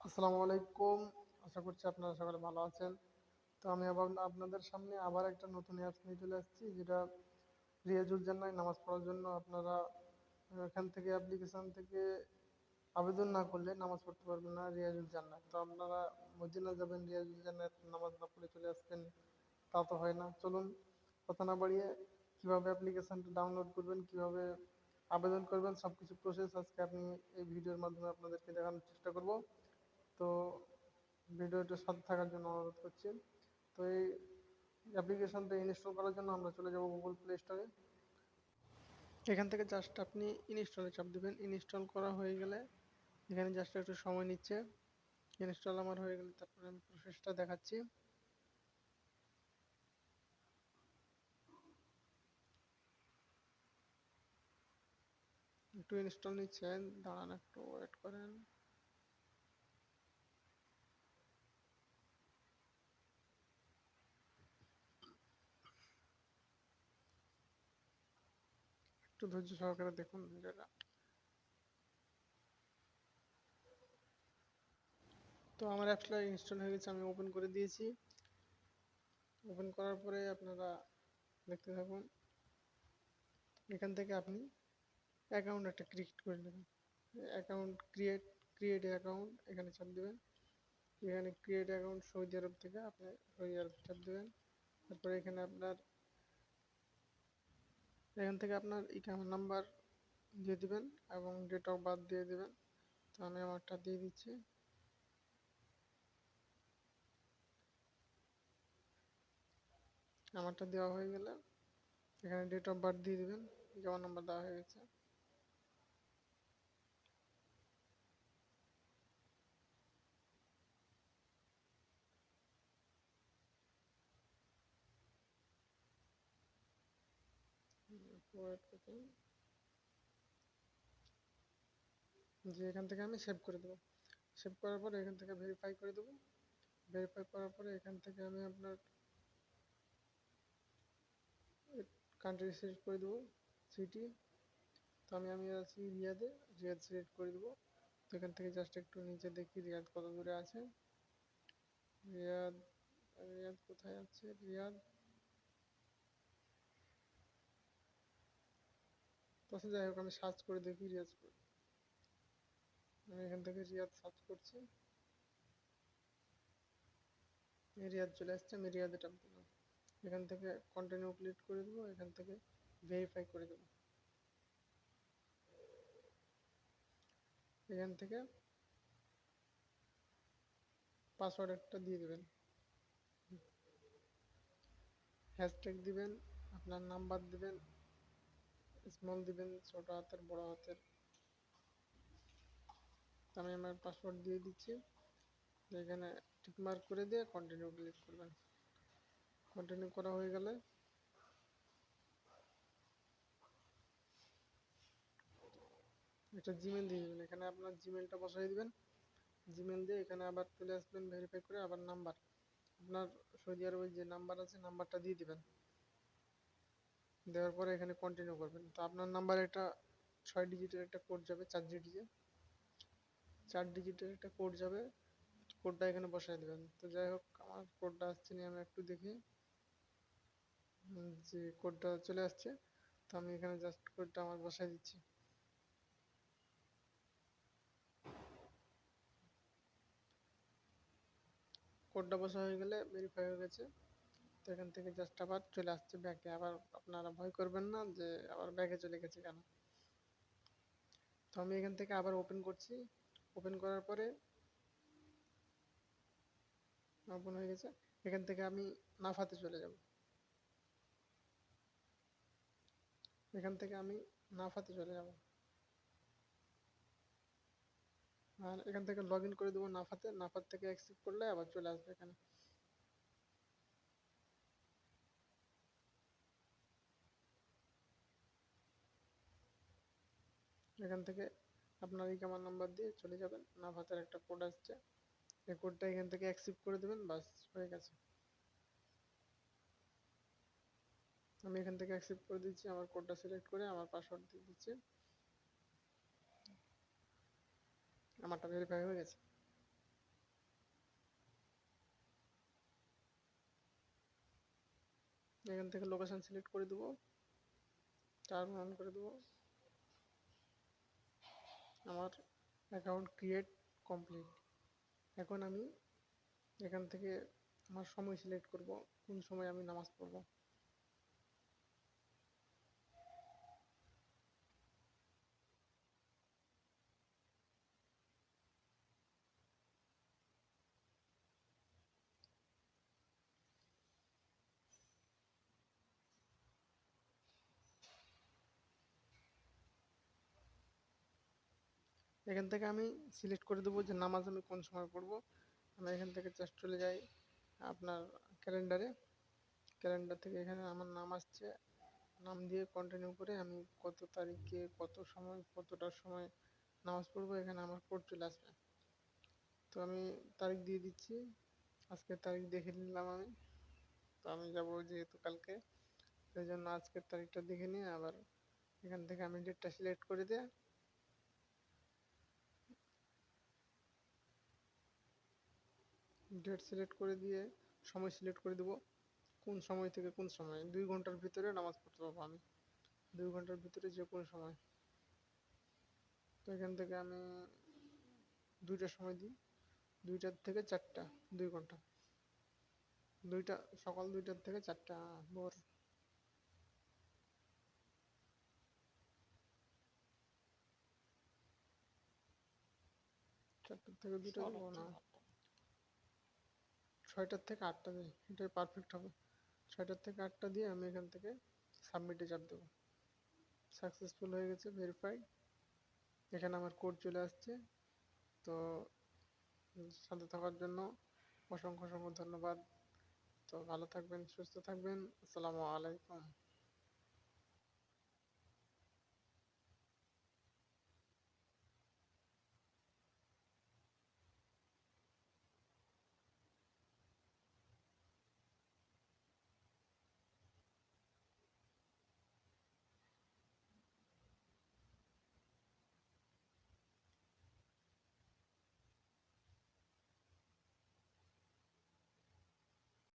আসসালামু আলাইকুম। আশা করছি আপনারা সকলে ভালো আছেন। তো আমি আবার আপনাদের সামনে আবার একটা নতুন অ্যাপস নিয়ে চলে আসছি, যেটা রিয়াজুল জান্নায় নামাজ পড়ার জন্য আপনারা এখান থেকে অ্যাপ্লিকেশান থেকে আবেদন না করলে নামাজ পড়তে পারবেন না রিয়াজুল জান্নাত তো আপনারা মদিনা যাবেন, রিয়াজুল জান্নাত নামাজ না পড়ে চলে আসবেন, তা তো হয় না। চলুন, কথা না বাড়িয়ে কীভাবে অ্যাপ্লিকেশানটা ডাউনলোড করবেন, কীভাবে আবেদন করবেন সব কিছু প্রসেস আজকে আপনি এই ভিডিওর মাধ্যমে আপনাদেরকে দেখানোর চেষ্টা করব। তো ভিডিওটা সাথে থাকার জন্য অনুরোধ করছি। তো এই অ্যাপ্লিকেশনটা ইনস্টল করার জন্য আমরা চলে যাব গুগল প্লে স্টোরে এখান থেকে জাস্ট আপনি ইনস্টলে চাপ দেবেন। ইনস্টল করা হয়ে গেলে এখানে জাস্ট একটু সময় নিচ্ছে। ইনস্টল আমার হয়ে গেলে তারপরে আমি প্রসেসটা দেখাচ্ছি। একটু ইনস্টল নিচ্ছেন, দাঁড়ান একটু ওয়েট করেন। ধৈর্য সহকারে দেখুন তো আমার অ্যাপসটা ইনস্টল হয়ে গেছে, আমি ওপেন করে দিয়েছি। ওপেন করার পরে আপনারা দেখতে থাকুন। এখান থেকে আপনি অ্যাকাউন্ট একটা ক্রিয়েট করে নেবেন। অ্যাকাউন্ট ক্রিয়েট ক্রিয়েট অ্যাকাউন্ট, এখানে চাপ দেবেন। এখানে ক্রিয়েট অ্যাকাউন্ট সৌদি আরব থেকে আপনি সৌদি আরব চাপ দেবেন। তারপরে এখানে আপনার এখান থেকে আপনার ইকামের নাম্বার দিয়ে দিবেন এবং ডেট অফ বার্থ দিয়ে দিবেন। তো আমি আমারটা দিয়ে দিচ্ছি। আমারটা দেওয়া হয়ে গেলে এখানে ডেট অফ বার্থ দিয়ে দিবেন। ইকামার নাম্বার দেওয়া হয়ে গেছে। যে এখান থেকে আমি সেভ করে দেবো। সেভ করার পরে এখান থেকে ভেরিফাই করে দেবো। ভেরিফাই করার পরে এখান থেকে আমি আপনার কান্ট্রি সিলেক্ট করে দেবো সিটি তো আমি আমি আছি রিয়াদে, রিয়াদ সিলেক্ট করে দেবো। তো এখান থেকে জাস্ট একটু নিচে দেখি রিয়াদ কত দূরে আছে। রিয়াদ রিয়াদ কোথায় আছে? রিয়াদ তো যাই হোক, আমি সার্চ করে দেখি রিয়াজ আমি এখান থেকে রিয়াদ সার্চ করছি। রিয়াদ চলে আসছে, আমি রিয়াদে টাপ দিলাম। এখান থেকে কন্টিনিউ ক্লিক করে দেবো, এখান থেকে ভেরিফাই করে দেবো। এখান থেকে পাসওয়ার্ড একটা দিয়ে দেবেন। হ্যাশট্যাগ দিবেন, আপনার নাম্বার দিবেন। স্মল দিবেন, ছোট হাতের, বড় হাতের। আমি আমার পাসওয়ার্ড দিয়ে দিচ্ছি। এখানে করে দিয়ে কন্টিনিউ ক্লিক করবেন। কন্টিনিউ করা হয়ে গেলে একটা জিমেল দিয়ে দেবেন। এখানে আপনার জিমেলটা বসাই দিবেন। জিমেল দিয়ে এখানে আবার চলে আসবেন ভেরিফাই করে আবার নাম্বার আপনার সৌদি আরবের যে নাম্বার আছে নাম্বারটা দিয়ে দিবেন। দেওয়ার পরে এখানে কন্টিনিউ করবেন। তো আপনার নাম্বারে একটা ছয় ডিজিটের একটা কোড যাবে, চার ডিজিটে চার ডিজিটের একটা কোড যাবে কোডটা এখানে বসাই দেবেন। তো যাই হোক, আমার কোডটা আসছে নিয়ে আমি একটু দেখি। যে কোডটা চলে আসছে, তো আমি এখানে জাস্ট কোডটা আমার বসাই দিচ্ছি। কোডটা বসা হয়ে গেলে ভেরিফাই হয়ে গেছে। এখান থেকে জাস্ট আবার চলে আসছে ব্যাকে আবার আপনারা ভয় করবেন না যে আবার ব্যাকে চলে গেছে কেন? তো আমি এখান থেকে আবার ওপেন করছি। ওপেন করার পরে ওপেন হয়ে গেছে। এখান থেকে আমি নাফাতে চলে যাব। এখান থেকে আমি নাফাতে চলে যাব। আর এখান থেকে লগ ইন করে দেবো নাফাতে। নাফাত থেকে অ্যাকসেপ্ট করলে আবার চলে আসবে এখানে। এখান থেকে আপনার এই ইকামার নাম্বার দিয়ে চলে যাবেন। নাভাতের একটা কোড আসছে। এই কোডটা এখান থেকে অ্যাকসেপ্ট করে দেবেন, বাস হয়ে গেছে। আমি এখান থেকে অ্যাকসেপ্ট করে দিচ্ছি, আমার কোডটা সিলেক্ট করে আমার পাসওয়ার্ড দিয়ে দিচ্ছি। আমারটা ভেরিফাই হয়ে গেছে। এখান থেকে লোকেশান সিলেক্ট করে দেবো। টার্ন অন করে দেবো। আমার অ্যাকাউন্ট ক্রিয়েট কমপ্লিট এখন আমি এখান থেকে আমার সময় সিলেক্ট করব, কোন সময় আমি নামাজ পড়ব। এখান থেকে আমি সিলেক্ট করে দেবো যে নামাজ আমি কোন সময় পড়ব। আমি এখান থেকে জাস্ট চলে যাই আপনার ক্যালেন্ডারে ক্যালেন্ডার থেকে এখানে আমার নাম আসছে। নাম দিয়ে কন্টিনিউ করে আমি কত তারিখে কত সময় কতটার সময় নামাজ পড়ব এখানে আমার কোড চলে আসবে। তো আমি তারিখ দিয়ে দিচ্ছি। আজকের তারিখ দেখে নিলাম আমি। তো আমি যাব যেহেতু কালকে, সেই জন্য আজকের তারিখটা দেখে নিয়ে আবার এখান থেকে আমি ডেটটা সিলেক্ট করে দিয়ে ডেট সিলেক্ট করে দিয়ে সময় সিলেক্ট করে দেবো। কোন সময় থেকে কোন সময়? দুই ঘণ্টার ভিতরে নামাজ পড়তে পারব আমি। দুই ঘণ্টার ভিতরে যে কোনো সময়। তো এখান থেকে আমি দুইটার সময় দিই। দুইটার থেকে চারটা দুই ঘণ্টা। দুইটা সকাল দুইটার থেকে চারটা ভোর। চারটার থেকে দুইটা দেবো না। ছয়টার থেকে আটটা দিই এটাই পারফেক্ট হবে। ছয়টার থেকে আটটা দিয়ে আমি এখান থেকে সাবমিটে চাপ দেবো। সাকসেসফুল হয়ে গেছে ভেরিফাই এখানে আমার কোড চলে আসছে। তো সাথে থাকার জন্য অসংখ্য অসংখ্য ধন্যবাদ। তো ভালো থাকবেন, সুস্থ থাকবেন। আসসালামু আলাইকুম।